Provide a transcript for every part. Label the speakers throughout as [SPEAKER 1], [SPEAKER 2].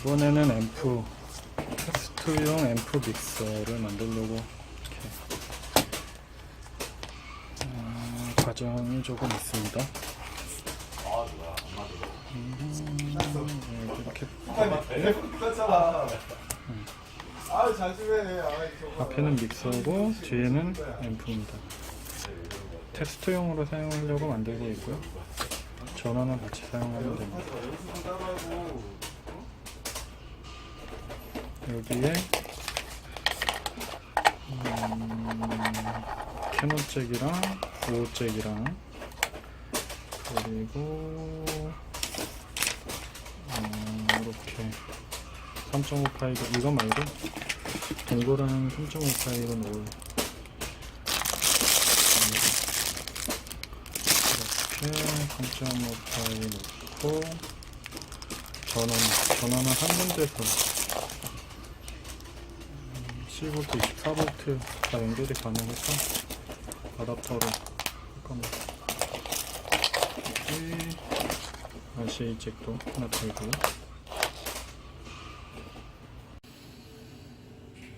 [SPEAKER 1] 이번에는 앰프 테스트용 앰프 믹서를 만들려고 이렇게 어, 과정이 조금 있습니다. 음,
[SPEAKER 2] 저거.
[SPEAKER 1] 앞에는 믹서고 뒤에는 앰프입니다. 테스트용으로 사용하려고 만들고 있고요. 전원은 같이 사용하면 됩니다. 여기에 음, 캐논 잭이랑 오호 잭이랑 그리고 어, 이렇게 3.5 파이브 이거 말고 동그란 3.5 파이브 올. 이렇게 3.5 파이브 넣고 전원 전원은 한 군데서 7V, 24V가 연결이 가능해서 아답터로 할 겁니다. 여기 RCA 잭도 하나 들고요.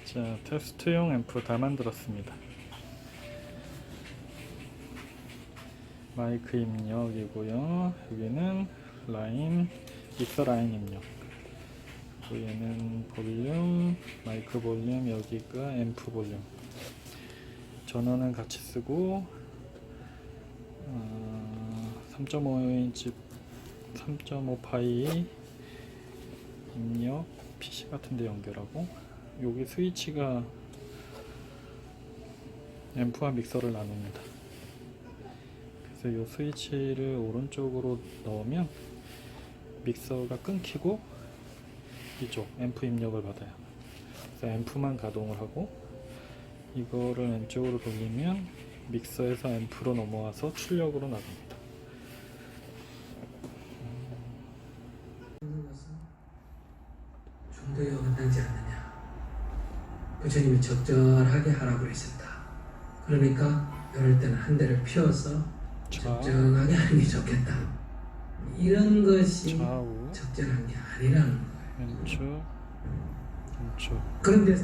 [SPEAKER 1] 자, 테스트용 앰프 다 만들었습니다. 마이크 입력이고요. 여기는 라인, 믹서 라인 입력. 그리고 얘는 볼륨, 마이크 볼륨, 여기가 앰프 볼륨. 전원은 같이 쓰고 어, 3.5인치, 3.5 파이 입력 PC 같은데 연결하고 여기 스위치가 앰프와 믹서를 나눕니다. 그래서 이 스위치를 오른쪽으로 넣으면 믹서가 끊기고 이쪽 앰프 입력을 받아요. 그래서 앰프만 가동을 하고 이거를 왼쪽으로 돌리면 믹서에서 앰프로 넘어와서 출력으로 나갑니다.
[SPEAKER 3] 더 마땅지 않느냐. 부처님이 적절하게 하라고 했었다. 그러니까 이럴 때는 한 대를 피워서
[SPEAKER 1] 자,
[SPEAKER 3] 적정하게 하는 게 좋겠다. 이런 것이
[SPEAKER 1] 좌우,
[SPEAKER 3] 적절한 게 아니라는 거예요.
[SPEAKER 1] 왼쪽, 왼쪽.
[SPEAKER 3] 그런데